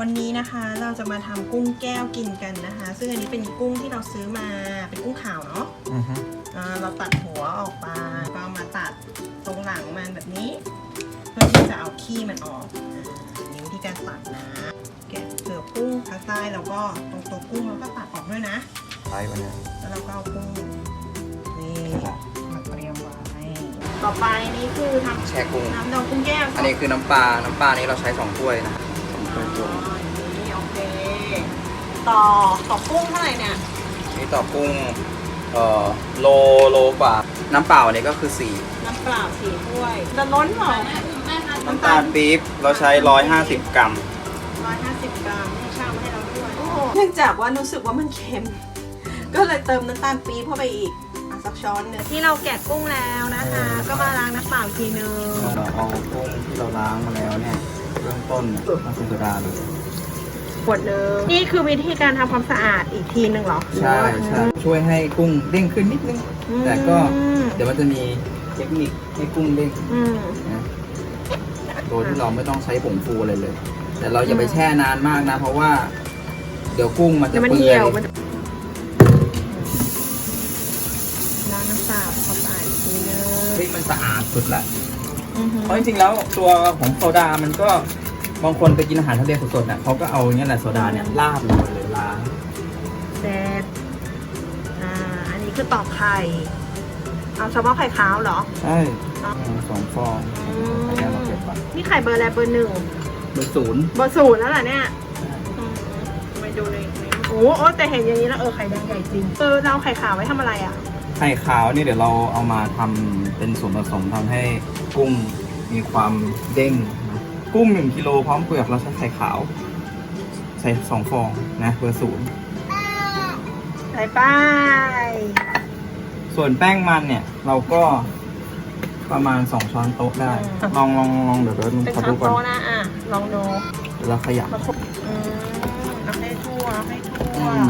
วันนี้นะคะเราจะมาทำกุ้งแก้วกินกันนะคะ ซึ่งอันนี้เป็นกุ้งที่เราซื้อมาเป็นกุ้งขาวเนาะอือฮึอ่าเราตัดหัวออกมาก็เอามาตัดตรงหลังมันแบบนี้ เพื่อที่จะเอาขี้มันออกอ่านี่วิธีการตัดนะแกะเปลือกกุ้งทางใต้แล้วก็ตรงตัวกุ้งเราก็ตัดออกด้วยนะใช้วันนี้แล้วเราก็เอากุ้งนี่มาเตรียมไว้ต่อไปนี่คือทำแช่กุ้งน้ำดองกุ้งแก้วอันนี้คือน้ำปลาน้ำปลานี้เราใช้สองถ้วยนะ ครับสองถ้วยตวงนี่โอเค ต่อต่อกุ้งเท่าไหร่เนี่ย นี่ต่อกุ้งเอ่อโลโลกว่า น้ำเปล่าอันนี้ก็คือสี่น้ำเปล่าสี่ถ้วยจะล้นเหรอน้ำตาลปี๊บเราใช้150กรัมร้อยห้าสิบกรัมให้ช่างมาให้เราด้วยเนื่องจากว่ารู้สึกว่ามันเค็ม ก็เลยเติมน้ำตาลปี๊บเข้าไปอีกอะสักช้อนหนึงที่เราแกะกุ้งแล้วนะคะ ก็มาล้างน้ำเปล่าอีกทีนึง เราเอากุ้งที่เราล้างมาแล้วเนี่ย เริ่มต้นเนี่ยมาใส่โซดาเลยขวดนึงนี่คือวิธีการทำความสะอาดอีกทีหนึ่งเหรอใช่ใช่ช่วยให้กุ้งเด้งขึ้นนิดนึง อืมแต่ก็เดี๋ยวมันจะมีเทคนิคให้กุ้งเด้งอืม นะโดยที่เราไม่ต้องใช้ผงฟูอะไรเลย แต่เราอย่าไปแช่นานมากนะ เพราะว่า เดี๋ยวกุ้งมันจะเดี๋ยวมันเปื่เหี่อยยวมันล้างน้ำเปล่าความสะอาดอีกทีนึงเฮ้ยมันสะอาดสุดละอือหือ เพราะจริงๆแล้วตัวของโซดามันก็บางคนไปกินอาหารทะเลสดๆน่ะเขาก็เอาอย่างเงี้ยแหละโซดาเนี่ยราดลงไปเลยล้างเสร็จอ่าอันนี้คือตอกไข่เอาเฉพาะไข่ขาวเหรอ ใช่สองฟองอันนี้เราเก็บไปนี่ไข่เบอร์อะไรเบอร์หนึ่งเบอร์ศูนย์เบอร์ศูนย์แล้วล่ะเนี่ยมไปดูในในโอ้โอ้แต่เห็นอย่างนี้แล้วเออไข่แดงใหญ่จริงเออเราเอาไข่ขาวไว้ทำอะไรอะไข่ขาวนี่เดี๋ยวเราเอามาทำเป็นส่วนผสมทำให้ กุ้งมีความเด้งนะกุ้งหนึ่งกิโลพร้อมเปลือกเราใช้ไข่ขาว ใส่สองฟองนะเบอร์ศูนย์ใส่ป้ายส่วนแป้งมันเนี่ย เราก็ประมาณ2ช้อนโต๊ะได้ ลองลองลองเดี๋ยวเดี๋ยวเป็นขอช้อดูนก่อนโต๊ะนะอะ ลองดูเดี๋ยวเราขยับ มาคลุกอืมเอาให้ทั่วเอาให้ทั่อืวม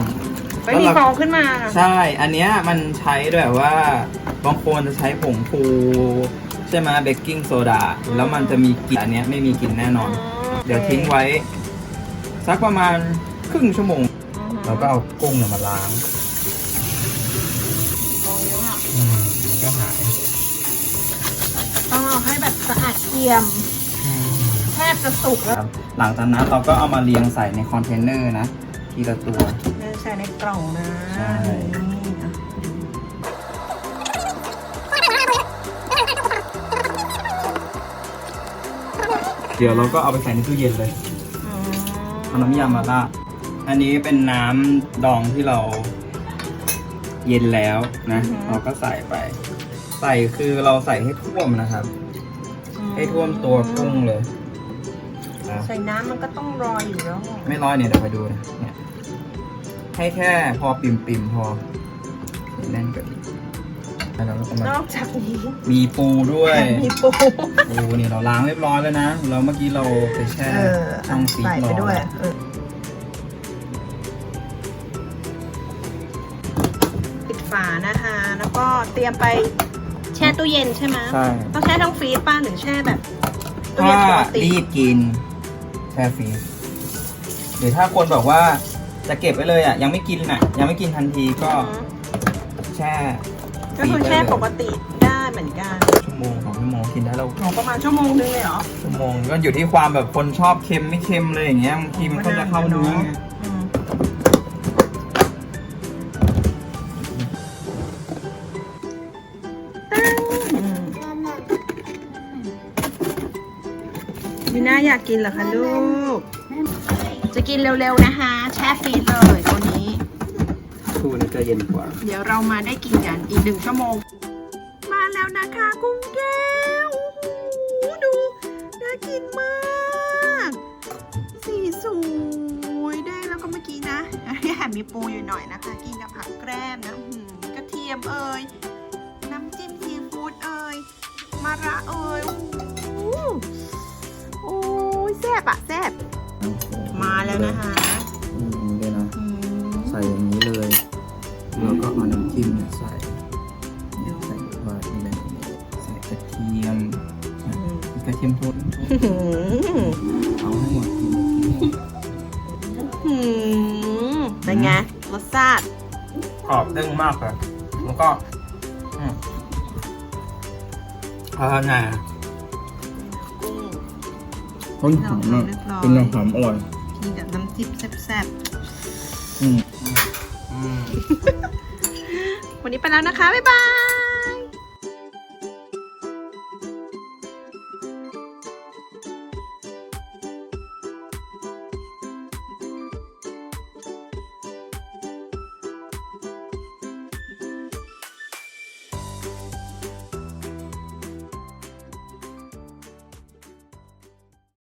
ไม่มีฟองขึ้นมา ใช่ อันเนี้ยมันใช้ด้วยว่าบางคนจะใช้ผงฟูใช่ไหมเบกกิ้งโซดาแล้วมันจะมีกลิ่นอันเนี้ยไม่มีกลิ่นแน่นอน เดี๋ยวทิ้งไว้ สักประมาณครึ่งชั่วโมง เราก็เอากุ้งเนี่ยมาล้างฟองเยอะอะอืมมันก็หายต้องเอาให้แบบสะอาดเอี่ยมแทบจะสุกแล้วครับหลังจากนั้นเราก็เอามาเรียงใส่ในคอนเทนเนอร์นะทีละตัวใส่ในกล่องนะใช่นี่อะ ดี๋ยวเราก็เอาไปใส่ในตู้เย็นเลยอืมเอาน้ำยามาราดอันนี้เป็นน้ำดองที่เราเย็นแล้วนะเราก็ใส่ไป ใส่คือเราใส่ให้ท่วมนะครับ ให้ท่วมตัวกุ้งเลยนะใส่น้ำมันก็ต้องรอยอยู่แล้วอะไม่ร้อยเนี่ยเดี๋ยวไปดูนะเนี่ยให้แค่พอปิ่มปิ่มๆพอแน่นกว่านี้ แล้วเราก็มานอกจากนี้มีปูด้วย มีปู ปูนี่เราล้างเรียบร้อยแล้วนะ เราเมื่อกี้เราไปแช่เออช่องฟรีซใส่รไปอด้วยเออปิดฝานะคะ แล้วก็เตรียมไปแช่ตู้เย็นใช่ไหมใช่ ต้องแช่ทั้งฟรีซป้าหรือแช่แบบตู้ถ้าเย็นปกติรีบกินแช่ฟรีซหรือถ้าคนบอกว่าจะเก็บไว้เลยอะยังไม่กินอะ ยังไม่กินทันทีก็อืมแช่ ก็คือแช่ปกติได้เหมือนกันชั่วโมงสองชั่วโมงกินได้แล้วของประมาณชั่วโมงนึงเลยเหรอชั่วโมงก็อยู่ที่ความแบบคนชอบเค็มไม่เค็มเลยอย่างเงี้ยบางทีมันก็จะเข้าเนื้ออืมอืมมีน่าอยากกินเหรอคะลูก จะกินเร็วๆนะคะ แช่ฟรีซเลยตัวนี้ทูนี่ จะเย็นกว่า เดี๋ยวเรามาได้กินกันอีกหนึ่งชั่วโมง มาแล้วนะคะกุ้งแก้วโอ้โหดู น่ากินมาก สีสวยได้แล้วก็เมื่อกี้นะแอบมีปูอยู่หน่อยนะคะ กินกับผักแกล้มนะอื้อหือกระเทียมเอ่ยน้ำจิ้มซีฟู้ดเอ่ยมะระเอ่ยโอ้โหโอ้ยแซ่บอะแซ่บมาแล้วนะคะอืมเลยนะ อืม ใส่อย่างนี้เลยแล้วก็เอาน้ำจิ้มเนี่ยใส่ใส่ไว้ในนี้ใส่กระเทียมนะกระเทียมทุนอื้อหือเอาให้หมดกินให้หมดหือเป็นไงรสชาติกรอบเด้งมากเลยแล้วก็อืมอ่าไงกุ้งต้นหอมอะเรียบร้อยเป็นน้ำหอมอร่อยกินกับน้ำจิ้มแซ่บอืมอืมๆ วันนี้ไปแล้วนะคะ บ๊ายบาย